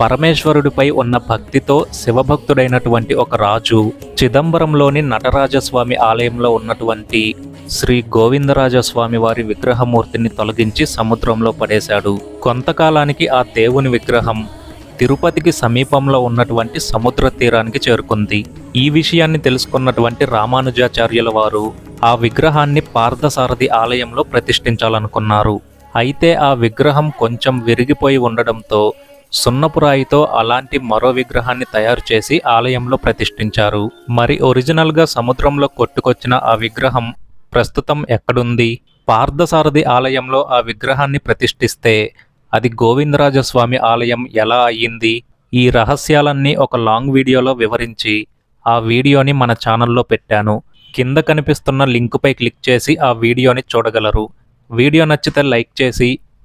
పరమేశ్వరుడిపై ఉన్న భక్తితో శివభక్తుడైనటువంటి ఒక రాజు చిదంబరంలోని నటరాజస్వామి ఆలయంలో ఉన్నటువంటి శ్రీ గోవిందరాజస్వామి వారి విగ్రహమూర్తిని తొలగించి సముద్రంలో పడేశాడు. కొంతకాలానికి ఆ దేవుని విగ్రహం తిరుపతికి సమీపంలో ఉన్నటువంటి సముద్ర తీరానికి చేరుకుంది. ఈ విషయాన్ని తెలుసుకున్నటువంటి రామానుజాచార్యుల వారు ఆ విగ్రహాన్ని పార్థసారథి ఆలయంలో ప్రతిష్ఠించాలనుకున్నారు. అయితే ఆ విగ్రహం కొంచెం విరిగిపోయి ఉండడంతో సున్నపురాయితో అలాంటి మరో విగ్రహాన్ని తయారు చేసి ఆలయంలో ప్రతిష్ఠించారు. మరి ఒరిజినల్గా సముద్రంలో కొట్టుకొచ్చిన ఆ విగ్రహం ప్రస్తుతం ఎక్కడుంది? పార్థసారథి ఆలయంలో ఆ విగ్రహాన్ని ప్రతిష్ఠిస్తే అది గోవిందరాజస్వామి ఆలయం ఎలా అయ్యింది? ఈ రహస్యాలన్నీ ఒక లాంగ్ వీడియోలో వివరించి ఆ వీడియోని మన ఛానల్లో పెట్టాను. కింద కనిపిస్తున్న లింకుపై క్లిక్ చేసి ఆ వీడియోని చూడగలరు. వీడియో నచ్చితే లైక్ చేసి